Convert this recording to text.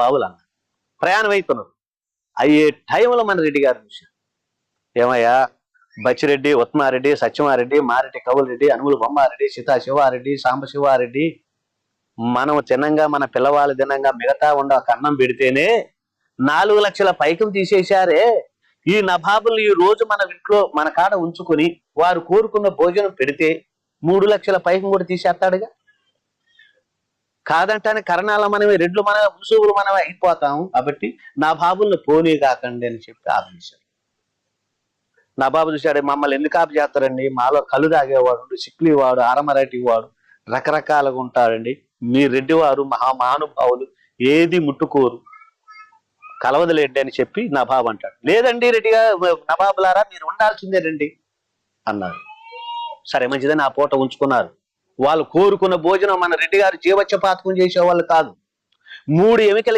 బాబులు అన్న ప్రయాణం అవుతున్నారు అయ్యే టైంలో మన రెడ్డి గారు చూశారు ఏమయ్యా? బచ్చిరెడ్డి ఉత్మారెడ్డి సత్యమారెడ్డి మారెడ్డి కవులరెడ్డి అనుములు బొమ్మారెడ్డి సీతా శివారెడ్డి సాంబశివారెడ్డి మనం తినంగా మన పిల్లవాళ్ళు తినంగా మిగతా ఉండ ఒక అన్నం పెడితేనే నాలుగు లక్షల పైకం తీసేశారే. ఈ నవాబులు ఈ రోజు మన ఇంట్లో మన కాడ ఉంచుకుని వారు కోరుకున్న భోజనం పెడితే మూడు లక్షల పైకం కూడా తీసేస్తాడుగా? కాదంటానే కరణాల మనమే రెడ్లు మన ఉసువులు మనమే అయిపోతాము. కాబట్టి నా బాబుల్ని పోనీ కాకండి అని చెప్పి ఆపించారు. నా బాబు చూశాడు మమ్మల్ని ఎందుకు ఆపు చేస్తారండి? మాలో కళ్ళు తాగేవాడు సిక్లీ వాడు ఆరమరటి వాడు రకరకాలుగా ఉంటాడండి. మీ రెడ్డి వారు మహా మహానుభావులు ఏది ముట్టుకోరు. కలవదలేండి అని చెప్పి నబాబు అంటాడు. లేదండి రెడ్డిగా నబాబులారా మీరు ఉండాల్సిందేనండి అన్నారు సరే మంచిదని ఆ పూట ఉంచుకున్నారు. వాళ్ళు కోరుకున్న భోజనం మన రెడ్డి గారు జీవచ్చ పాతకం చేసేవాళ్ళు కాదు. మూడు ఎమికలు